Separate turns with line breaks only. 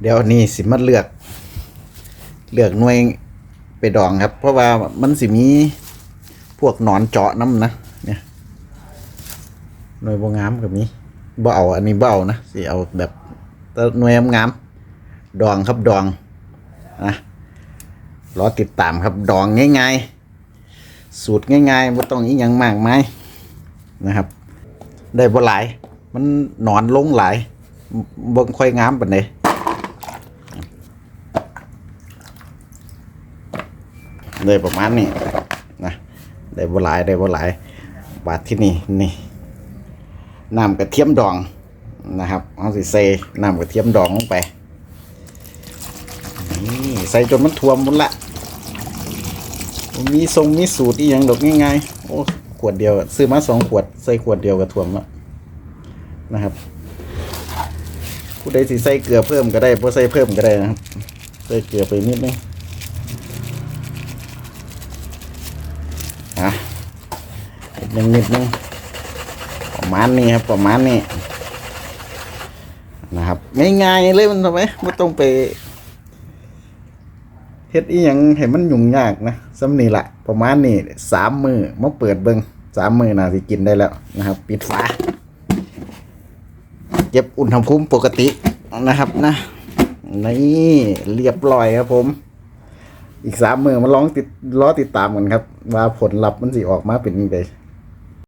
เดี๋ยวนี้สิมาเลือก เลือกหน่วยไปดองครับ เพราะว่ามันสิมีพวกหนอนเจาะน้ำนะเนี่ยหน่วยบงงามกับนี้บ่เอาอันนี้บ่เอานะสิเอาแบบแต่หน่วยงามดองครับดองนะรอติดตามครับดองง่ายๆ สูตรง่ายๆไม่ต้องอีหยังมากมายนะครับ ได้บ่หลาย มันหนอนลงหลายบ่ค่อยงามปานใด ได้ประมาณนี้นะได้บ่หลายได้บ่หลายบาทที่นี่นี่น้ำกระเทียมดองนะครับเอาสิใส่น้ำกระเทียมดองลงไปนี่ใส่จนมันท่วมหมดละมีทรงมีสูตรอีหยังดอกง่ายๆโอ้ขวดเดียว ซื้อมาสองขวดใส่ขวดเดียวก็ท่วมแล้วนะครับผู้ใดสิใส่เกลือเพิ่มก็ได้บ่ใส่เพิ่มก็ได้นะครับ ใส่เกลือไปนิดนึง อะ นิดนึงนิดนึงประมาณนี้ครับประมาณนี้นะครับง่ายๆเลยมันทำไมไม่ต้องไปเฮ็ดอีหยังให้มันยุ่งยากนะสำนี่ละประมาณนี้สามมือมาเปิดเบิงสามมือน่าสิกินได้แล้วนะครับ ปิดฝาเก็บอุณหภูมิปกตินะครับนะนี่เรียบร้อยครับผม อีกสามมือมาลองติดล้อติดตามกันครับ ว่าผลลัพธ์มันสิออกมาเป็นยังไง